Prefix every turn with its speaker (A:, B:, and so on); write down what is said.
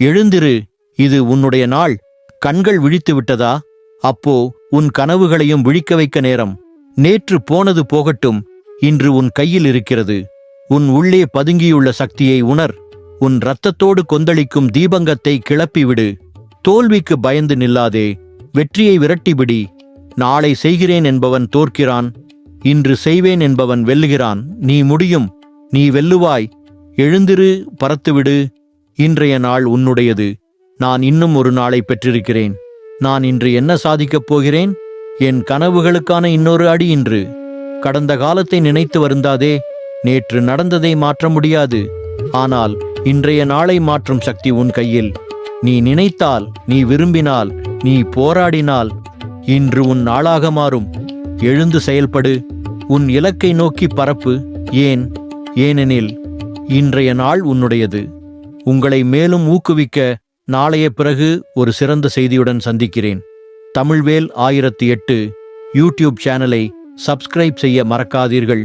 A: எழுந்திரு இது உன்னுடைய நாள். கண்கள் விழித்து விட்டதா? அப்போ உன் கனவுகளையும் விழிக்க வைக்க நேரம். நேற்று போனது போகட்டும் இன்று உன் கையில் இருக்கிறது. உன் உள்ளே பதுங்கியுள்ள சக்தியை உணர். உன் இரத்தத்தோடு கொந்தளிக்கும் தீபங்கத்தை கிளப்பிவிடு தோல்விக்கு பயந்து நில்லாதே வெற்றியை விரட்டிபிடி நாளை செய்கிறேன் என்பவன் தோற்கிறான். இன்று செய்வேன் என்பவன் வெல்லுகிறான். நீ முடியும் நீ வெல்லுவாய். எழுந்திரு பறத்துவிடு. இன்றைய நாள் உன்னுடையது. நான் இன்னும் ஒரு நாளை பெற்றிருக்கிறேன். நான் இன்று என்ன சாதிக்கப் போகிறேன்? என் கனவுகளுக்கான இன்னொரு அடி இன்று. கடந்த காலத்தை நினைத்து வருந்தாதே நேற்று நடந்ததை மாற்ற முடியாது. ஆனால் இன்றைய நாளை மாற்றும் சக்தி உன் கையில். நீ நினைத்தால் நீ விரும்பினால் நீ போராடினால் இன்று உன் நாளாக மாறும். எழுந்து செயல்படு. உன் இலக்கை நோக்கி பரப்பு. ஏன்? ஏனெனில் இன்றைய நாள் உன்னுடையது. உங்களை மேலும் ஊக்குவிக்க நாளைய பிறகு ஒரு சிறந்த செய்தியுடன் சந்திக்கிறேன். தமிழ்வேல் ஆயிரத்தி எட்டு யூடியூப் சேனலை சப்ஸ்கிரைப் செய்ய மறக்காதீர்கள்.